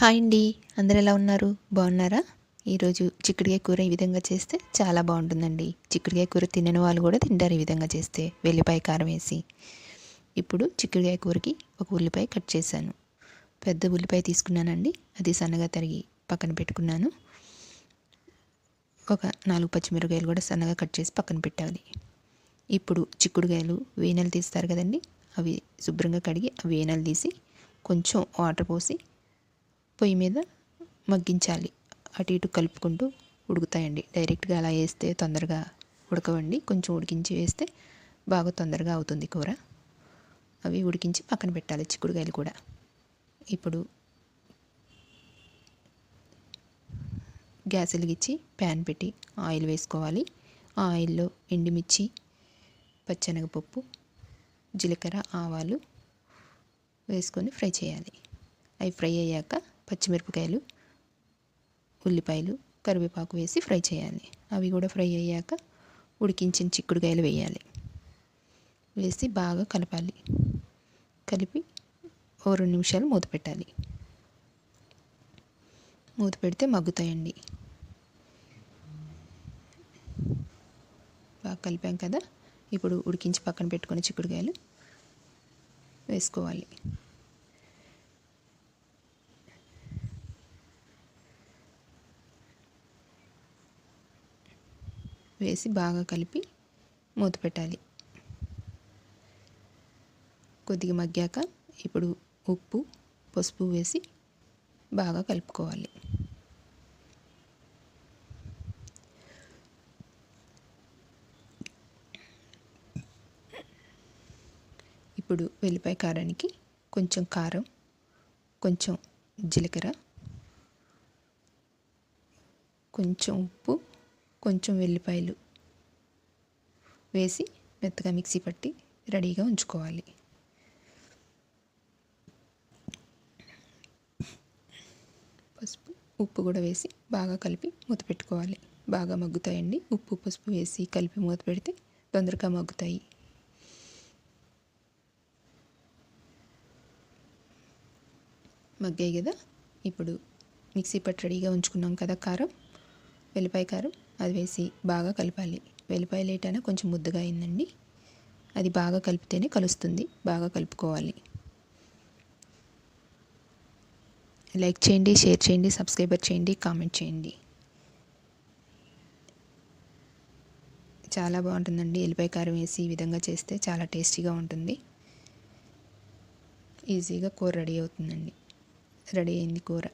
Hi అండి. అందరు ఎలా ఉన్నారు? బాగున్నారా? ఈరోజు చిక్కుడుకాయ కూర ఈ విధంగా చేస్తే చాలా బాగుంటుందండి. చిక్కుడుకాయ కూర తినని వాళ్ళు కూడా తింటారు ఈ విధంగా చేస్తే. వెల్లిపాయ కారం వేసి. ఇప్పుడు చిక్కుడుకాయ కూరకి ఒక ఉల్లిపాయ కట్ చేశాను. పెద్ద ఉల్లిపాయ తీసుకున్నానండి. అది సన్నగా తరిగి పక్కన పెట్టుకున్నాను. ఒక నాలుగు పచ్చిమిరకాయలు కూడా సన్నగా కట్ చేసి పక్కన పెట్టాలి. ఇప్పుడు చిక్కుడుకాయలు వేనెలు తీస్తారు కదండి. అవి శుభ్రంగా కడిగి ఆ వేనెలు తీసి కొంచెం వాటర్ పోసి పొయ్యి మీద మగ్గించాలి. అటు ఇటు కలుపుకుంటూ ఉడుకుతాయండి. డైరెక్ట్గా అలా వేస్తే తొందరగా ఉడకవండి. కొంచెం ఉడికించి వేస్తే బాగా తొందరగా అవుతుంది కూర. అవి ఉడికించి పక్కన పెట్టాలి చిక్కుడుకాయలు కూడా. ఇప్పుడు గ్యాస్ వెలిగించి ప్యాన్ పెట్టి ఆయిల్ వేసుకోవాలి. ఆ ఆయిల్లో ఎండుమిర్చి పచ్చెనగపప్పు జీలకర్ర ఆవాలు వేసుకొని ఫ్రై చేయాలి. అవి ఫ్రై అయ్యాక పచ్చిమిరపకాయలు ఉల్లిపాయలు కరివేపాకు వేసి ఫ్రై చేయాలి. అవి కూడా ఫ్రై అయ్యాక ఉడికించిన చిక్కుడుకాయలు వేయాలి. వేసి బాగా కలపాలి. కలిపి ఓ రెండు నిమిషాలు మూత పెట్టాలి. మూత పెడితే మగ్గుతాయండి. బాగా కలిపాం కదా? ఇప్పుడు ఉడికించి పక్కన పెట్టుకుని చిక్కుడుకాయలు వేసుకోవాలి. వేసి బాగా కలిపి మూత పెట్టాలి. కొద్దిగా మగ్గాక ఇప్పుడు ఉప్పు పసుపు వేసి బాగా కలుపుకోవాలి. ఇప్పుడు వెల్లిపాయ కారానికి కొంచెం కారం కొంచెం జీలకర్ర కొంచెం ఉప్పు కొంచెం వెల్లిపాయలు వేసి మెత్తగా మిక్సీ పట్టి రెడీగా ఉంచుకోవాలి. పసుపు ఉప్పు కూడా వేసి బాగా కలిపి మూత పెట్టుకోవాలి. బాగా మగ్గుతాయండి. ఉప్పు పసుపు వేసి కలిపి మూత పెడితే తొందరగా మగ్గుతాయి. మగ్గాయి కదా? ఇప్పుడు మిక్సీ పట్టి రెడీగా ఉంచుకున్నాం కదా కారం. వెల్లిపాయ కారం అది వేసి బాగా కలపాలి. వెల్లిపాయ లేటైనా కొంచెం ముద్దగా అయిందండి. అది బాగా కలిపితేనే కలుస్తుంది. బాగా కలుపుకోవాలి. లైక్ చేయండి షేర్ చేయండి సబ్స్క్రైబర్ చేయండి కామెంట్ చేయండి. చాలా బాగుంటుందండి. ఎల్లిపాయ కారం వేసి ఈ విధంగా చేస్తే చాలా టేస్టీగా ఉంటుంది. ఈజీగా కూర రెడీ అవుతుందండి. రెడీ అయింది కూర.